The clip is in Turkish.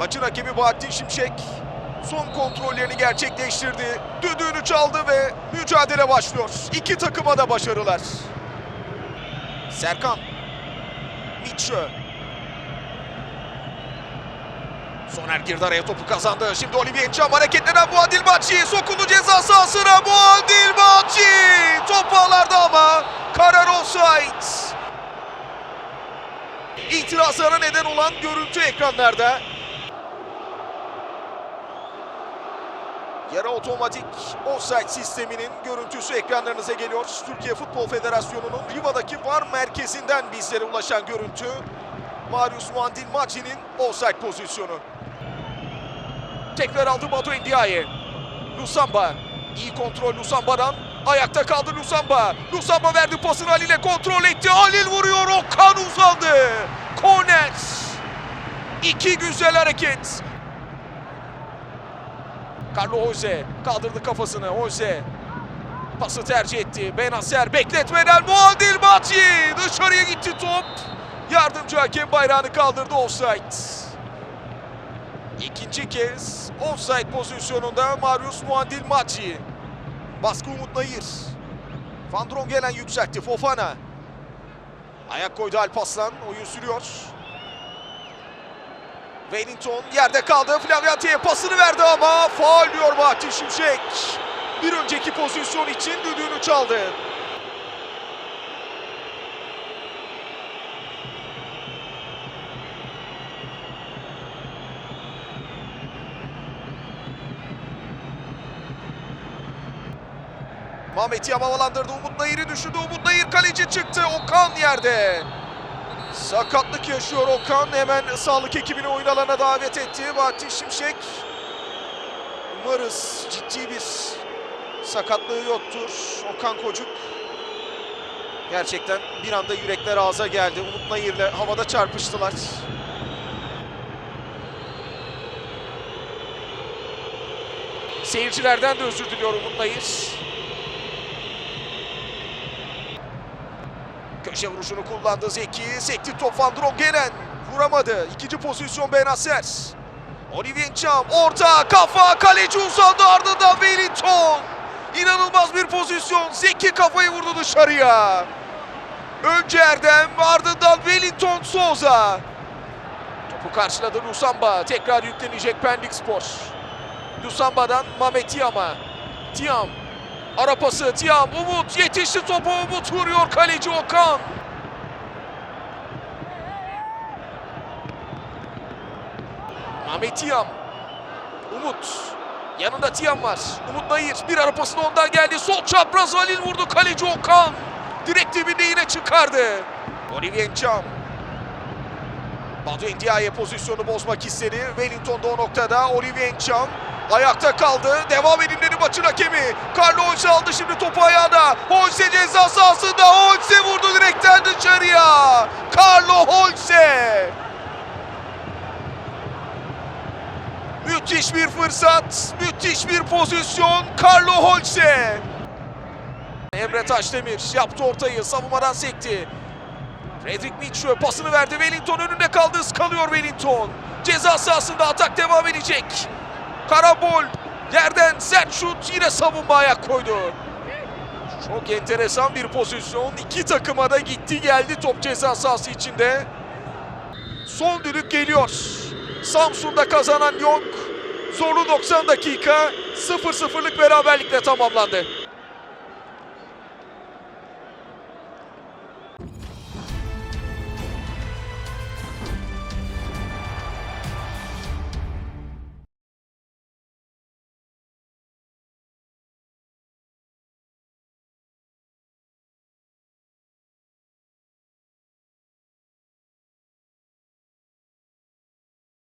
Maçın hakemi Bahattin Şimşek son kontrollerini gerçekleştirdi. Düdüğünü çaldı ve mücadele başlıyor. İki takıma da başarılar. Serkan. Mitchell. Soner girdi araya topu kazandı. Şimdi Olivier Çam hareketlenen Muadil Maçi. Sokuldu ceza sahasına Muadil Maçi. Top ağlarda ama karar offside. İtirazlara neden olan görüntü ekranlarda. Yarı otomatik offside sisteminin görüntüsü ekranlarınıza geliyor. Türkiye Futbol Federasyonu'nun Riva'daki VAR merkezinden bizlere ulaşan görüntü. Marius Muandil Maci'nin offside pozisyonu. Tekrar aldı Batu Ndiaye. Lusamba. iyi kontrol Lusamba'dan. Ayakta kaldı Lusamba. Lusamba verdi pasını Halil'e kontrol etti. Halil vuruyor. Okan uzandı. Korner. İki güzel hareket. Carlo Jose kaldırdı kafasını. Jose pası tercih etti. Benacer bekletmeden Muadil Maçi dışarıya gitti top. Yardımcı hakem bayrağını kaldırdı offside. İkinci kez offside pozisyonunda Marius Muadil Maçi. Baskı Umut Nayır. Van Drongelen yükseltti. Fofana. Ayak koydu Alpaslan. Oyun sürüyor. Wellington yerde kaldı. Flavianti'ye pasını verdi ama faul diyor Bahattin Şimşek. Bir önceki pozisyon için düdüğünü çaldı. Mehmet Yam havalandırdı. Umut Nayır'ı düşürdü. Umut Nayır kaleci çıktı. Okan yerde. Sakatlık yaşıyor Okan. Hemen sağlık ekibini oyun alanına davet etti. Bahattin Şimşek. Umarız ciddi bir sakatlığı yoktur. Okan Kocuk. Gerçekten bir anda yürekler ağza geldi. Umut Nayır'la havada çarpıştılar. Seyircilerden de özür diliyor Umut Nayır. Köşe vuruşunu kullandı Zeki. Sekti top Van Drongelen. Vuramadı. İkinci pozisyon Benacer. Olivier Çam. Orta kafa. Kaleci uzandı ardından Wellington. İnanılmaz bir pozisyon. Zeki kafayı vurdu dışarıya. Önce Erdem ardından Wellington Souza. Topu karşıladı Lusamba. Tekrar yüklenecek Pendik Spor. Lusamba'dan Mehmet Tiam'a. Tiam Ara pası Tiam Umut yetişti topu Umut vuruyor kaleci Okan. Ahmet Tiam. Umut. Yanında Tiam var. Umut Nayır bir ara pasını ondan geldi. Sol çapraz Halil vurdu kaleci Okan. Direkt dibinde yine çıkardı. Olivier Çam. Badu Ndiaye pozisyonu bozmak istedi. Wellington da o noktada. Olivier Çam ayakta kaldı. Devam edimleri maçın hakemi. Carlo Holse aldı şimdi topu ayağına. Holse ceza sahasında. Holse vurdu direkten dışarıya. Carlo Holse. Müthiş bir fırsat. Müthiş bir pozisyon. Carlo Holse. Emre Taşdemir yaptı ortayı. Savunmadan sekti. Fredrik Mitchell pasını verdi. Wellington önünde kaldı. Kalıyor Wellington. Ceza sahasında atak devam edecek. Karabol yerden sert şut yine savunma ayak koydu. Çok enteresan bir pozisyon. İki takıma da gitti geldi top ceza sahası içinde. Son düdük geliyor. Samsun'da kazanan yok. Zorlu 90 dakika 0-0'lık beraberlikle tamamlandı.